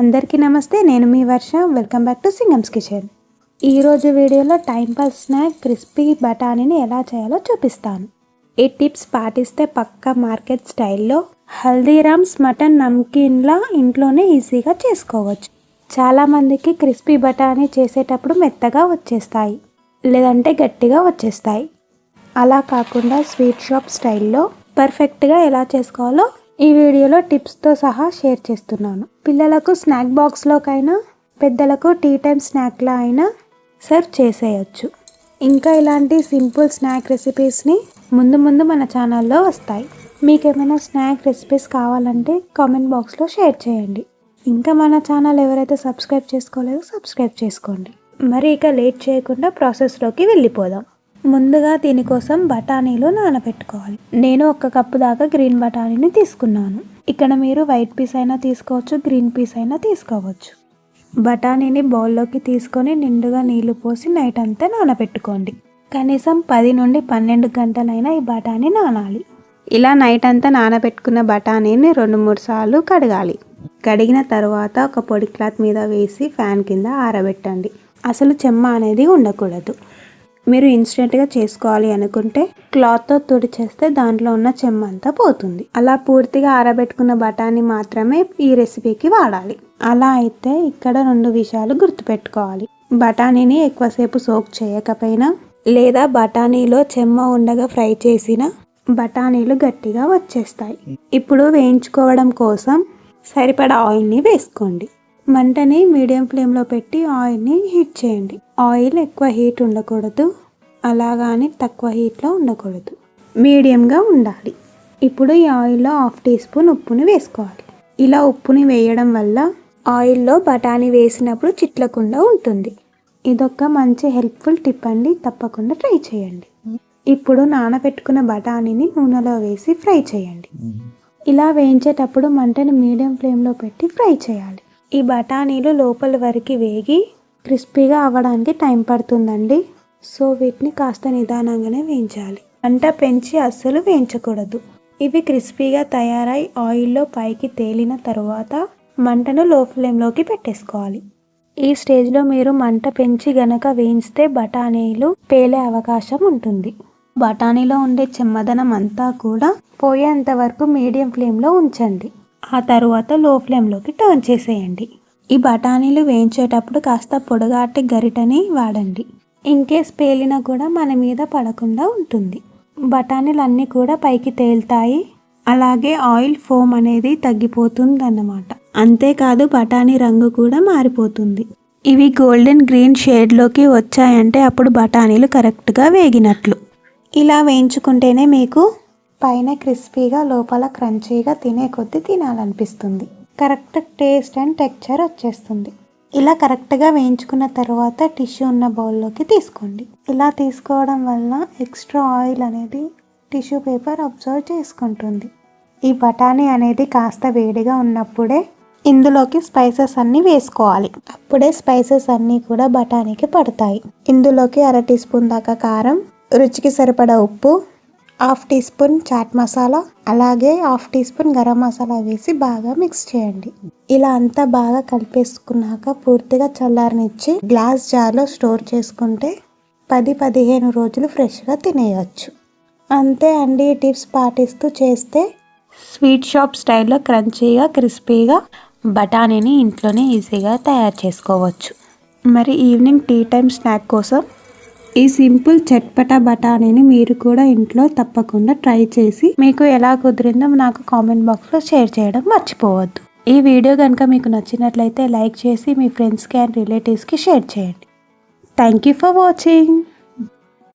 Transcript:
అందరికీ నమస్తే నేను మీ Varsha. Welcome back to Singam's kitchen ఈరోజు వీడియోలో టైంపాస్ స్నాక్ క్రిస్పీ బఠానీని ఎలా చేయాలో చూపిస్తాను. ఈ టిప్స్ పాటిస్తే పక్క మార్కెట్ స్టైల్లో హల్దీరామ్స్ మటన్ నమ్కీన్లా ఇంట్లోనే ఈజీగా చేసుకోవచ్చు. చాలామందికి క్రిస్పీ బఠానీ చేసేటప్పుడు మెత్తగా వచ్చేస్తాయి లేదంటే గట్టిగా వచ్చేస్తాయి. అలా కాకుండా స్వీట్ షాప్ స్టైల్లో పర్ఫెక్ట్గా ఎలా చేసుకోవాలో ఈ వీడియోలో టిప్స్తో సహా షేర్ చేస్తున్నాను. పిల్లలకు స్నాక్ బాక్స్లోకైనా పెద్దలకు టీ టైం స్నాక్లా అయినా సర్వ్ చేసేయచ్చు. ఇంకా ఇలాంటి సింపుల్ స్నాక్ రెసిపీస్ని ముందు ముందు మన ఛానల్లో వస్తాయి. మీకు ఏమైనా స్నాక్ రెసిపీస్ కావాలంటే కామెంట్ బాక్స్లో షేర్ చేయండి. ఇంకా మన ఛానల్ ఎవరైతే సబ్స్క్రైబ్ చేసుకోలేదో సబ్స్క్రైబ్ చేసుకోండి. మరి ఇక లేట్ చేయకుండా ప్రాసెస్లోకి వెళ్ళిపోదాం. ముందుగా దీనికోసం బఠానీలు నానబెట్టుకోవాలి. నేను ఒక కప్పు దాకా గ్రీన్ బఠానీని తీసుకున్నాను. ఇక్కడ మీరు వైట్ పీస్ అయినా తీసుకోవచ్చు గ్రీన్ పీస్ అయినా తీసుకోవచ్చు. బఠానీని బౌల్లోకి తీసుకొని నిండుగా నీళ్ళు పోసి నైట్ అంతా నానబెట్టుకోండి. కనీసం పది నుండి పన్నెండు గంటలైనా ఈ బఠానీ నానాలి. ఇలా నైట్ అంతా నానబెట్టుకున్న బఠానీని రెండు మూడు సార్లు కడగాలి. కడిగిన తర్వాత ఒక పొడి క్లాత్ మీద వేసి ఫ్యాన్ కింద ఆరబెట్టండి. అసలు చెమ్మ అనేది ఉండకూడదు. మీరు ఇన్స్టెంట్గా చేసుకోవాలి అనుకుంటే క్లాత్తో తుడి చేస్తే దాంట్లో ఉన్న చెమ్మ అంతా పోతుంది. అలా పూర్తిగా ఆరబెట్టుకున్న బఠానీ మాత్రమే ఈ రెసిపీకి వాడాలి. అలా అయితే ఇక్కడ రెండు విషయాలు గుర్తుపెట్టుకోవాలి. బఠానీని ఎక్కువసేపు సోక్ చేయకపోయినా లేదా బఠానీలో చెమ్మ ఉండగా ఫ్రై చేసిన బఠానీలు గట్టిగా వచ్చేస్తాయి. ఇప్పుడు వేయించుకోవడం కోసం సరిపడా ఆయిల్ని వేసుకోండి. మంటని మీడియం ఫ్లేమ్లో పెట్టి ఆయిల్ని హీట్ చేయండి. ఆయిల్ ఎక్కువ హీట్ ఉండకూడదు. అలాగాని తక్కువ హీట్లో ఉండకూడదు. మీడియంగా ఉండాలి. ఇప్పుడు ఈ ఆయిల్లో హాఫ్ టీ స్పూన్ ఉప్పుని వేసుకోవాలి. ఇలా ఉప్పుని వేయడం వల్ల ఆయిల్లో బఠానీ వేసినప్పుడు చిట్లకుండా ఉంటుంది. ఇదొక మంచి హెల్ప్ఫుల్ టిప్ అండి. తప్పకుండా ట్రై చేయండి. ఇప్పుడు నానబెట్టుకున్న బఠానీని నూనెలో వేసి ఫ్రై చేయండి. ఇలా వేయించేటప్పుడు మంటని మీడియం ఫ్లేమ్లో పెట్టి ఫ్రై చేయాలి. ఈ బఠానీలు లోపల వరకు వేగి క్రిస్పీగా అవ్వడానికి టైం పడుతుందండి. సో వీటిని కాస్త నిదానంగానే వేయించాలి. మంట పెంచి అస్సలు వేయించకూడదు. ఇవి క్రిస్పీగా తయారై ఆయిల్లో పైకి తేలిన తరువాత మంటను లో ఫ్లేమ్లోకి పెట్టేసుకోవాలి. ఈ స్టేజ్లో మీరు మంట పెంచి గనక వేయిస్తే బఠానీలు పేలే అవకాశం ఉంటుంది. బఠానీలో ఉండే చెమ్మదనం అంతా కూడా పోయేంత వరకు మీడియం ఫ్లేమ్లో ఉంచండి. ఆ తర్వాత లో ఫ్లేమ్లోకి టర్న్ చేసేయండి. ఈ బఠానీలు వేయించేటప్పుడు కాస్త పొడగాటి గరిటని వాడండి. ఇంకేస్ పేలినా కూడా మన మీద పడకుండా ఉంటుంది. బఠానీలు అన్నీ కూడా పైకి తేలుతాయి. అలాగే ఆయిల్ ఫోమ్ అనేది తగ్గిపోతుంది అన్నమాట అంతేకాదు బఠానీ రంగు కూడా మారిపోతుంది. ఇవి గోల్డెన్ గ్రీన్ షేడ్లోకి వచ్చాయంటే అప్పుడు బఠానీలు కరెక్ట్గా వేగినట్లు. ఇలా వేయించుకుంటేనే మీకు పైన క్రిస్పీగా లోపల క్రంచీగా తినే కొద్దీ తినాలనిపిస్తుంది. కరెక్ట్ టేస్ట్ అండ్ టెక్చర్ వచ్చేస్తుంది. ఇలా కరెక్ట్గా వేయించుకున్న తర్వాత టిష్యూ ఉన్న బౌల్లోకి తీసుకోండి. ఇలా తీసుకోవడం వల్ల ఎక్స్ట్రా ఆయిల్ అనేది టిష్యూ పేపర్ అబ్జర్వ్ చేసుకుంటుంది. ఈ బఠానీ అనేది కాస్త వేడిగా ఉన్నప్పుడే ఇందులోకి స్పైసెస్ అన్నీ వేసుకోవాలి. అప్పుడే స్పైసెస్ అన్నీ కూడా బఠానీకి పడతాయి. ఇందులోకి అర టీ స్పూన్ దాకా కారం రుచికి సరిపడా ఉప్పు half teaspoon chaat masala అలాగే half teaspoon garam masala వేసి బాగా మిక్స్ చేయండి. ఇలా అంతా బాగా కలిపేసుకున్నాక పూర్తిగా చల్లారనిచ్చి గ్లాస్ జార్లో స్టోర్ చేసుకుంటే పది పదిహేను రోజులు ఫ్రెష్గా తినేయచ్చు. అంతే అండి ఈ టిప్స్ పాటిస్తూ చేస్తే స్వీట్ షాప్ స్టైల్లో క్రంచీగా క్రిస్పీగా బఠానీని ఇంట్లోనే ఈజీగా తయారు చేసుకోవచ్చు. మరి ఈవినింగ్ టీ టైం స్నాక్ కోసం ఈ సింపుల్ చట్పట బఠానీని మీరు కూడా ఇంట్లో తప్పకుండా ట్రై చేసి మీకు ఎలా కుదిరిందో నాకు కామెంట్ బాక్స్లో షేర్ చేయడం మర్చిపోవద్దు. ఈ వీడియో కనుక మీకు నచ్చినట్లయితే లైక్ చేసి మీ ఫ్రెండ్స్కి అండ్ రిలేటివ్స్కి షేర్ చేయండి. Thank you for watching.